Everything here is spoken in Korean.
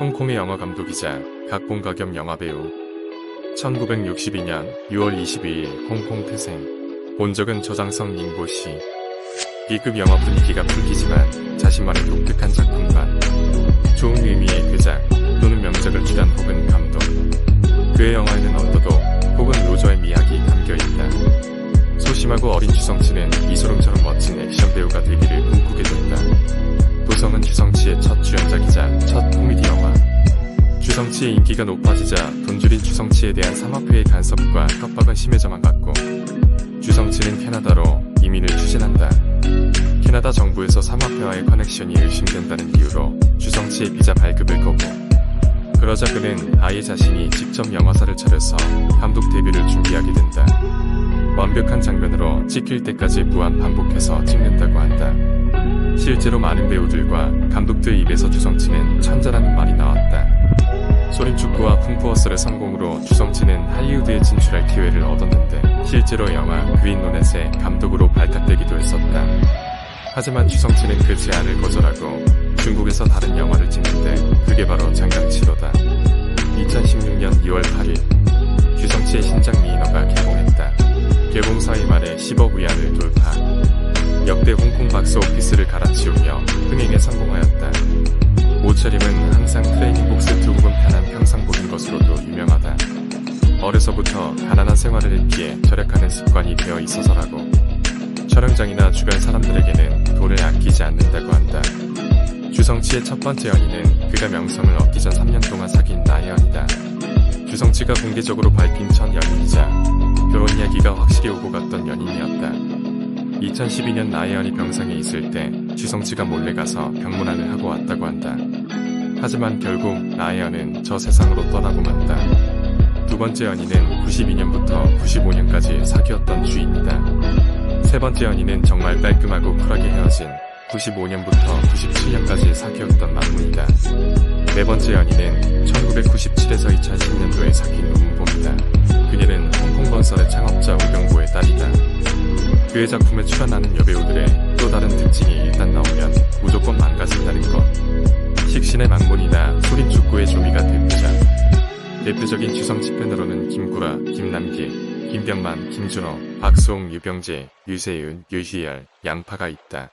홍콩의 영화 감독이자 각본가 겸 영화배우. 1962년 6월 22일 홍콩 태생. 본적은 저장성 닝보씨. B급 영화 분위기가 풍기지만 자신만의 독특한 작품과 좋은 의미의 괴작 또는 명작을 출연 혹은 감독. 그의 영화에는 언더도 혹은 로저의 미학이 담겨있다. 소심하고 어린 주성치는 이소룡처럼 멋진 액션 배우가 되기 주성치의 인기가 높아지자 돈줄인 주성치에 대한 삼합회의 간섭과 협박은 심해져만 갔고 주성치는 캐나다로 이민을 추진한다. 캐나다 정부에서 삼합회와의 커넥션이 의심된다는 이유로 주성치의 비자 발급을 거부. 그러자 그는 아예 자신이 직접 영화사를 차려서 감독 데뷔를 준비하게 된다. 완벽한 장면으로 찍힐 때까지 무한 반복해서 찍는다고 한다. 실제로 많은 배우들과 감독들 입에서 주성치는 천재라는 말이 나왔다. 풍포어설의 성공으로 주성치는 할리우드에 진출할 기회를 얻었는데 실제로 영화 그린 노넷의 감독으로 발탁되기도 했었다. 하지만 주성치는 그 제안을 거절하고 중국에서 다른 영화를 찍는데 그게 바로 장강치로다. 2016년 2월 8일 주성치의 신작 미인어가 개봉했다. 개봉 사이 만에 10억 위안을 돌파. 역대 홍콩 박스 오피스를 갈아치우며 흥행에 성공하였다. 오철임은 항상 트레이닝 복스 두국은 편한 평 어려서부터 가난한 생활을 했기에 절약하는 습관이 되어 있어서라고. 촬영장이나 주변 사람들에게는 돈을 아끼지 않는다고 한다. 주성치의 첫 번째 연인은 그가 명성을 얻기 전 3년 동안 사귄 나혜연이다. 주성치가 공개적으로 밝힌 첫 연인이자 결혼 이야기가 확실히 오고 갔던 연인이었다. 2012년 나혜연이 병상에 있을 때 주성치가 몰래 가서 병문안을 하고 왔다고 한다. 하지만 결국 나혜연은 저 세상으로 떠나고 만다. 두 번째 연인은 92년부터 95년까지 사귀었던 주인이다. 세 번째 연인은 정말 깔끔하고 쿨하게 헤어진 95년부터 97년까지 사귀었던 만문이다. 네 번째 연인은 1997에서 2010년도에 사귄 문봄이다. 그녀는 홍콩건설의 창업자 우병보의 딸이다. 그의 작품에 출연하는 여배우들의 또 다른 특징이 일단 나오면 무조건 대표적인 주성치 팬으로는 김구라, 김남길, 김병만, 김준호, 박수홍, 유병재, 유세윤, 유희열, 양파가 있다.